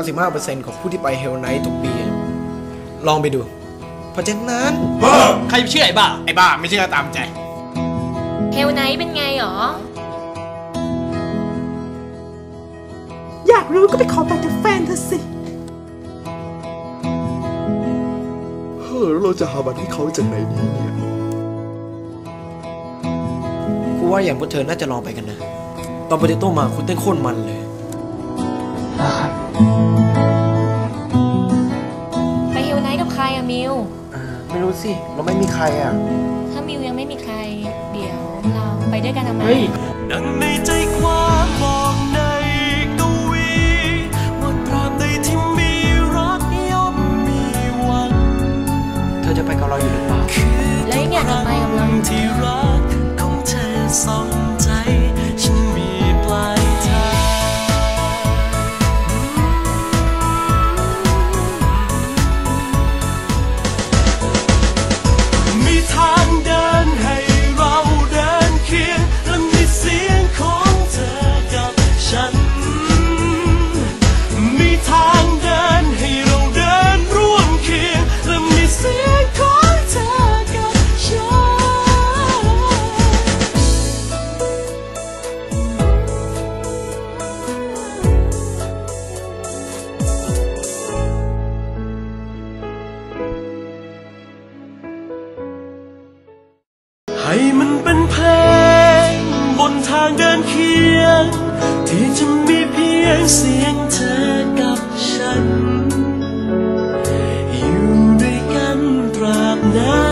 95%ของผู้ที่ไปเฮลไนท์ทุกปี ลองไปดู เพราะฉะนั้นใครเชื่อไอ้บ้า ไอ้บ้าไม่เชื่อตามใจ เฮลไนท์เป็นไงหรอ อยากรู้ก็ไปขอไปจากแฟนเธอสิ เฮ้อแล้วเราจะหาบัตรให้เขาจากไหนดีเนี่ยกูว่าอย่างพวกเธอน่าจะลองไปกันนะ ตอนโปเตโต้มาคุณเต้นโคตรมันเลย อะมิวไม่รู้สิ เราไม่มีใครอะ ถ้ามิวยังไม่มีใคร เดี๋ยวเราไปด้วยกันทำไมเฮ้ยดังในใจความบอกใมันเป็นเพลง บนทางเดินเคียง ที่จะมีเพียงเสียงเธอกับฉัน อยู่ด้วยกันตราบนาน